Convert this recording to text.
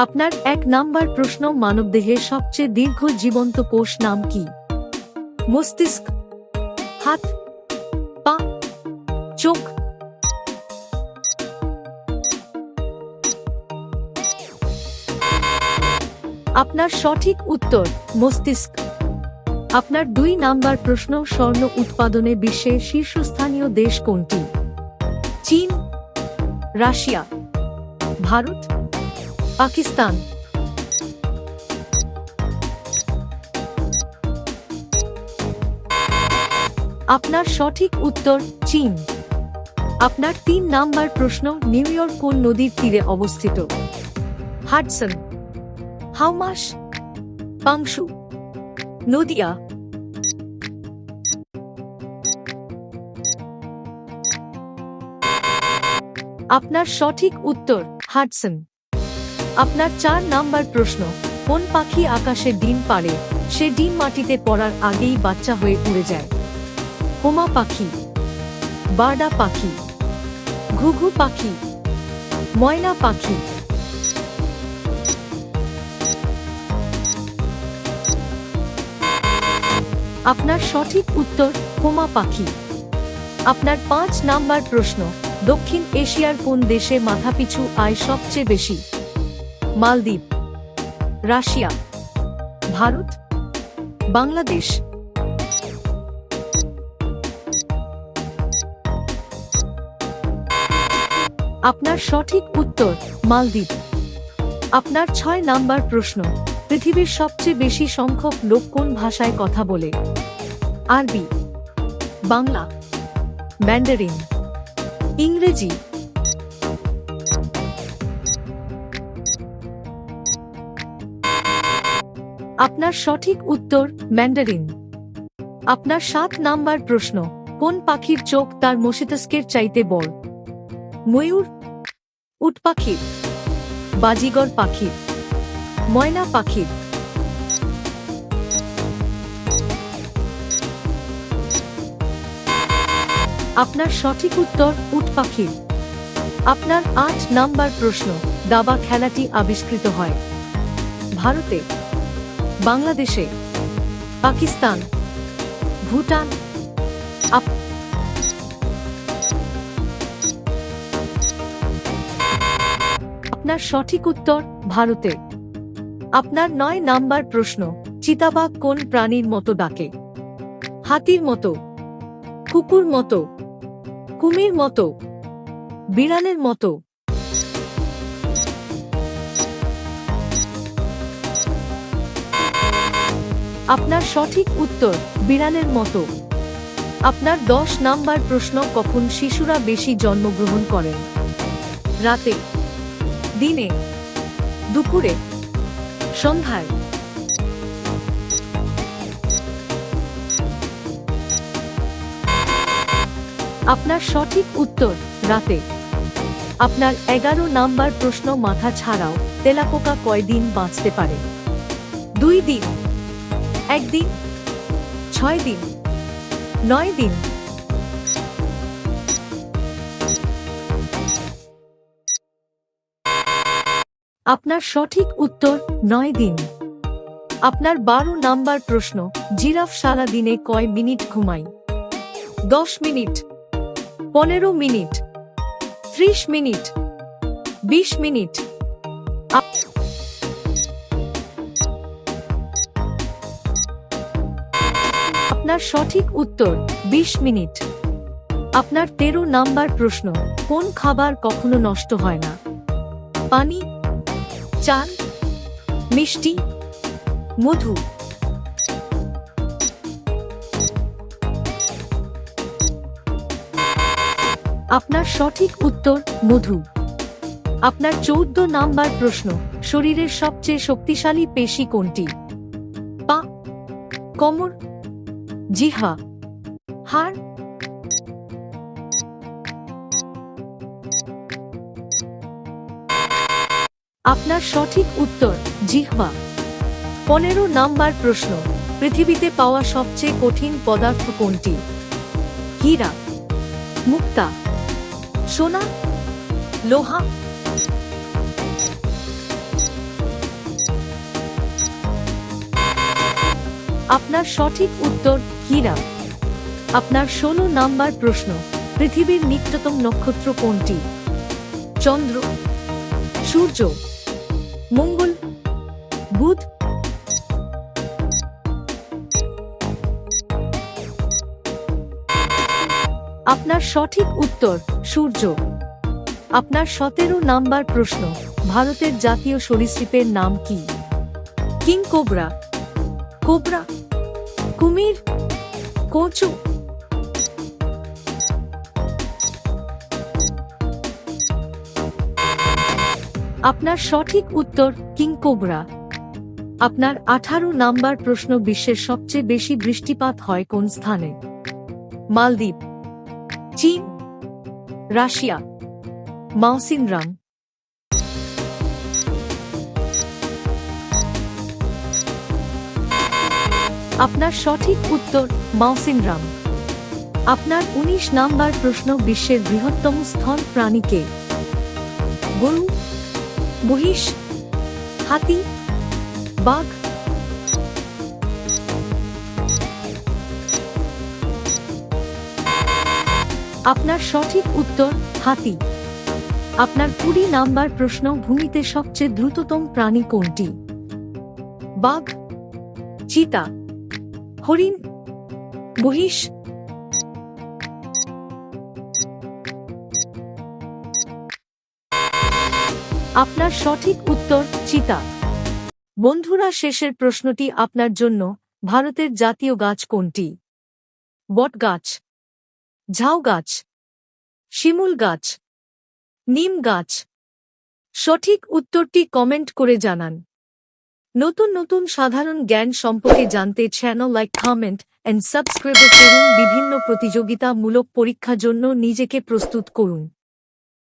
আপনার এক নাম্বার প্রশ্ন মানবদেহের সবচেয়ে দীর্ঘ জীবন্ত কোষ নাম কি? মস্তিষ্ক, হাত, পা, চোখ। আপনার সঠিক উত্তর, মস্তিষ্ক। আপনার দুই নাম্বার প্রশ্ন স্বর্ণ উৎপাদনে বিশ্বের শীর্ষস্থানীয় দেশ কোনটি? চীন, রাশিয়া, ভারত। পাকিস্তান। আপনার সঠিক উত্তর চীন। আপনার তিন নাম্বার প্রশ্ন নিউ ইয়র্ক কোন নদীর তীরে অবস্থিত? হাডসন হাউমাস পাংশু, নদিয়া। আপনার সঠিক উত্তর হাডসন আপনার চার নাম্বার প্রশ্ন, কোন পাখি আকাশে ডিম পারে সে ডিম মাটিতে পড়ার আগেই বাচ্চা হয়ে উড়ে যায়। হোমা পাখি, বার্ডা পাখি, ঘুঘু পাখি, ময়না পাখি। আপনার সঠিক উত্তর, হোমা পাখি। আপনার পাঁচ নাম্বার প্রশ্ন, দক্ষিণ এশিয়ার কোন দেশে মাথাপিছু আয় সবচেয়ে বেশি? মালদ্বীপ, রাশিয়া, ভারত, বাংলাদেশ। আপনার সঠিক উত্তর, মালদ্বীপ। আপনার ছয় নাম্বার প্রশ্ন, পৃথিবীর সবচেয়ে বেশি সংখ্যক লোক কোন ভাষায় কথা বলে? আরবি, বাংলা, ম্যান্ডারিন, ইংরেজি আপনার সঠিক উত্তর, ম্যান্ডারিন। আপনার সাত নাম্বার প্রশ্ন, কোন পাখির চোখ তার মসিতস্কের চাইতে বড়? ময়ূর, উট পাখির বাজিগর পাখির ময়না পাখির আপনার সঠিক উত্তর, উট পাখির আপনার আট নাম্বার প্রশ্ন, দাবা খেলাটি আবিষ্কৃত হয়। ভারতে বাংলাদেশে, পাকিস্তান, ভুটান আপনার সঠিক উত্তর, ভারতে। আপনার নয় নাম্বার প্রশ্ন, চিতাবাঘ কোন প্রাণীর মতো ডাকে? হাতির মতো, কুকুর মতো, কুমির মতো, বিড়ালের মতো আপনার সঠিক উত্তর, বিড়ালের মতো। আপনার দশ নাম্বার প্রশ্ন কখন শিশুরা বেশি জন্মগ্রহণ করেন? রাতে, দিনে, দুপুরে, সন্ধ্যায়। আপনার সঠিক উত্তর, রাতে। আপনার এগারো নাম্বার প্রশ্ন মাথা ছাড়াও তেলাপোকা কয়দিন বাঁচতে পারে? দুই দিন একদিন ছয় দিন নয় দিন আপনার সঠিক উত্তর নয় দিন আপনার বারো নাম্বার প্রশ্ন, জিরাফ সারা দিনে কয় মিনিট ঘুমায় দশ মিনিট, পনেরো মিনিট, ত্রিশ মিনিট, বিশ মিনিট। আপনার সঠিক উত্তর, বিশ মিনিট। আপনার তেরো নাম্বার প্রশ্ন, কোন খাবার কখনো নষ্ট হয় না? পানি চাল মিষ্টি, মধু। আপনার সঠিক উত্তর, মধু। আপনার চৌদ্দ নাম্বার প্রশ্ন, শরীরের সবচেয়ে শক্তিশালী পেশি কোনটি? পা, কোমর जी हाँ हार আপনার সঠিক উত্তর জিহ্বা পনেরো নাম্বার প্রশ্ন, পৃথিবীতে পাওয়া সবচেয়ে কঠিন পদার্থ কোনটি? হীরা, মুক্তা, সোনা, লোহা? আপনার সঠিক উত্তর হীরা আপনার ষোলো নাম্বার প্রশ্ন, পৃথিবীর নিকটতম নক্ষত্র কোনটি? চন্দ্র, সূর্য, মঙ্গল, বুধ। আপনার সঠিক উত্তর, সূর্য। আপনার সতেরো নাম্বার প্রশ্ন, ভারতের জাতীয় সরীসৃপের নাম কি? King cobra. কোবরা, কুমির কোচু আপনার সঠিক উত্তর কিং কোবরা। আপনার আঠারো নাম্বার প্রশ্ন বিশ্বের সবচেয়ে বেশি বৃষ্টিপাত হয় কোন স্থানে? মালদ্বীপ, চীন, রাশিয়া মাউসিনরাম আপনার সঠিক উত্তর, মাউসিনরাম। আপনার ১৯ নাম্বার প্রশ্ন বিশ্বের বৃহত্তম স্থল প্রাণীকে গরু, মহিষ, হাতি, বাঘ। আপনার সঠিক উত্তর, হাতি। আপনার কুড়ি নাম্বার প্রশ্ন ভূমিতে সবচেয়ে দ্রুততম প্রাণী কোনটি? বাঘ, চিতা। হরিণ? মহিষ? আপনার সঠিক উত্তর চিতা। বন্ধুরা, শেষের প্রশ্নটি আপনার জন্য। ভারতের জাতীয় গাছ কোনটি? বট গাছ, ঝাউ গাছ, শিমুল গাছ, নিম গাছ। সঠিক উত্তরটি কমেন্ট করে জানান। নতুন নতুন সাধারণ জ্ঞান সম্পর্কে জানতে channel like comment and subscribe করুন। বিভিন্ন প্রতিযোগিতামূলক পরীক্ষার জন্য নিজেকে প্রস্তুত করুন।